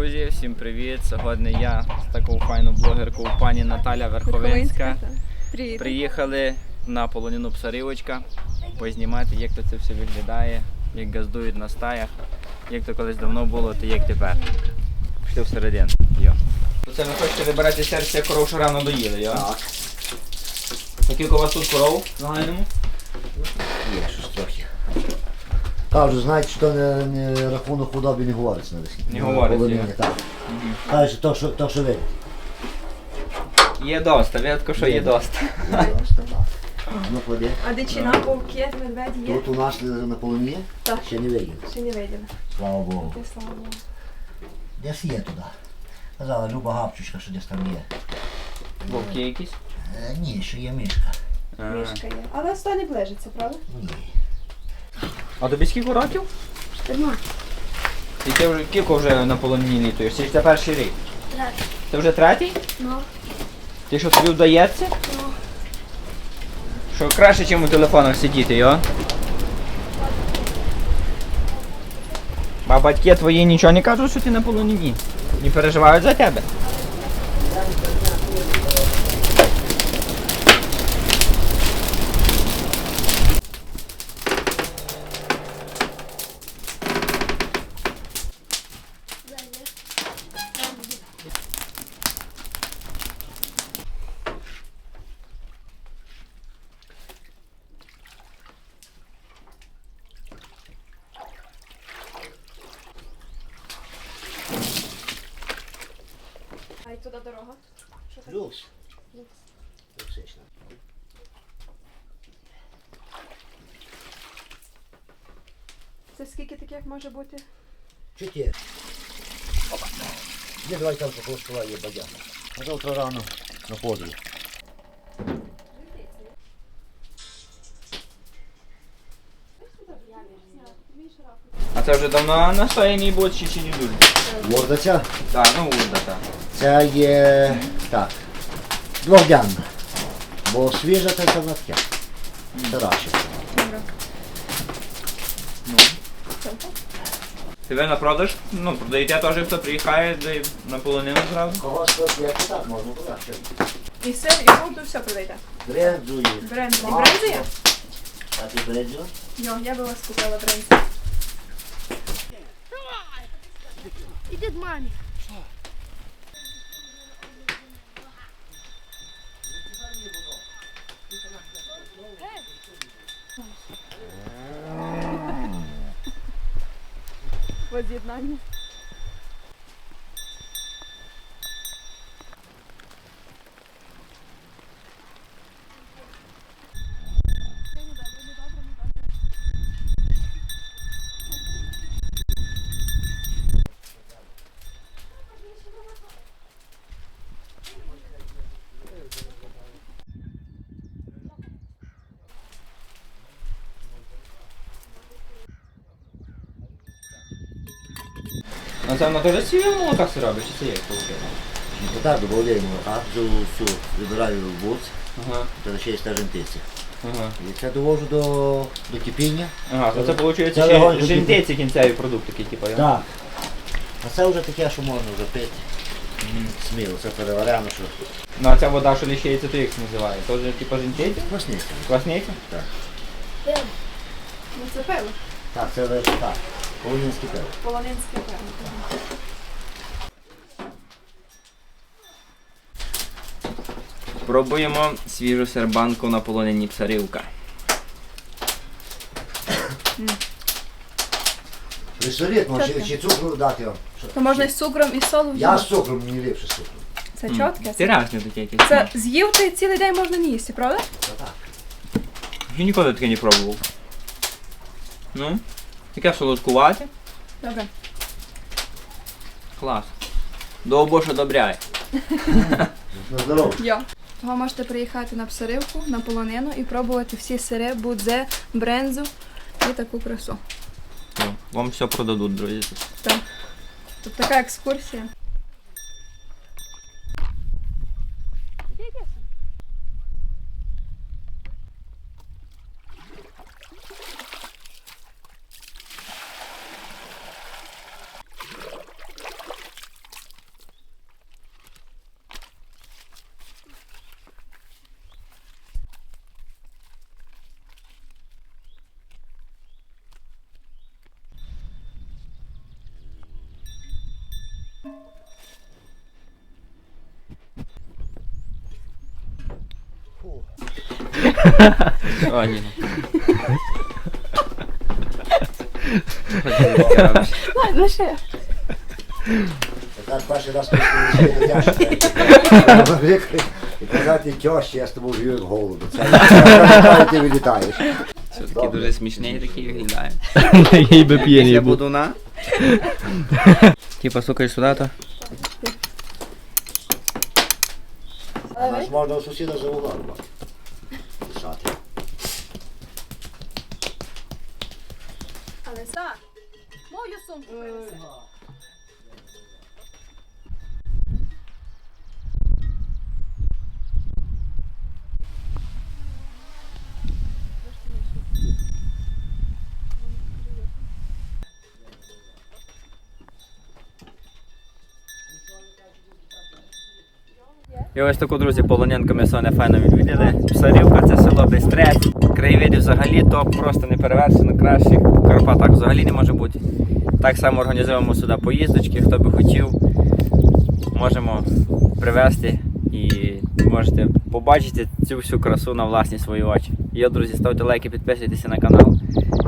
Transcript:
Друзі, всім привіт! Сьогодні я з такою файною блогеркою пані Наталя Верховинська. Привіт. Приїхали на полонину Псарівочка познімати, як то це все виглядає, як газдують на стаях, як то колись давно було, то як тепер. Пішли всередину. Йо. Це ви хочете вибирати серце коров, що рано доїли, йо? Так. Скільки у вас тут коров в загальному? Кажуть, знаєте, що не, не рахунок худоби не говориться на весні. Не говориться, є. так. Кажуть, то, що, то, що видите. Є доста, рідко, що є Є. доста. Ну, клади. А дичина, вовки, медведь є? Тут у нас на полоні Так. ще не виділи. Ще не виділи. Слава Богу. Ти слава Богу. Десь є туди. Казала Люба Гапчучка, що десь там є. Вовки якісь? Е, ні, що є мишка. А. Мішка є. Але сто не ближиться, правда? Ні. А тобі скільки років? Терма. І ти вже кілько вже на полонині літуєш? Чи це перший рік? Це вже третій? Ну. Ти що тобі вдається? Ну. Що краще, ніж у телефонах сидіти, йо? А батьки твої нічого не кажуть, що ти на полонині? Не переживають за тебе? Туди дорога. Що? Люкс. Люксична. Це скільки таких може бути? Чотири. Опа. Є, давай там стола є бадяга. А завтра рано на подвиг. А це вже давно настояній будь чи, чи не дуже? Мордаця. Так, ну урда, так. Це є так. Двохденна. Бо свіжа це на. Це раще. Добре. Ну. Тебе на продаж? Ну, продаєте теж, хто приїхає де на полонину зразу? Кого щось є, то так можна краще. І сир, і воду, все продаєте. Бренджу є. Бренд. А ти бренджу? Йо, я би вас купила брензи. He did money. Воз'єднання. Ну це на теж свій молотах все робиш, чи це як виходить? Ну так, додаємо абзу, всю вибираю в буц, Ага, то ще є стажентиці. ага. І це довожу до, до кипіння. Ага, то це виходить Це ще легонько жінтиці кінцеві продукти, типу, я? Так. А це вже таке, що можна вже пити. Сміло, це переварено, що Ну а ця вода, що лишається, то як це називає? Теж типу жінтиці? Квасниця? Так. Ну це пиво. Так, це вже так. Полонінське пиво. Полонинське пиво. Пробуємо свіжу сербанку на полонині псарівка. Присоріт, може чи цукру дати вам. То можна із цукром, і солом. Я з цукром, мені ліпше з цукром. Це Це, разне таке якесь. це з'їв ти цілий день можна не їсти, правда? Та так. Я ніколи таке не пробував. Ну, таке солодкуваті. Добре. Клас. Довбоша добряй. На здоров'я. Йо. Того можете приїхати на псаривку, на полонину і пробувати всі сири, будзе, брензу і таку красу. Вам все продадуть, друзі. Так. Тут така екскурсія. О, ні. Ладно, ще. Так перший раз пішли до. І казати тьощі, я з тобою вів як голуби. Це ти вилітаєш. Все-таки дуже смішний такий виглядає. Такий би п'єний Після був. будуна. Типа стукаєш сюди, то А нас можна у сусіда за рубати. that? What are your song for? І ось таку, друзі, полонянку ми сьогодні файно відвідали. Псарівка це село Бистрец. Краєвиди взагалі топ, просто не перевершено краще. В Карпатах взагалі не може бути. Так само організуємо сюди поїздочки, хто би хотів, можемо привезти і можете побачити цю всю красу на власні свої очі. І друзі, ставте лайки, підписуйтесь на канал.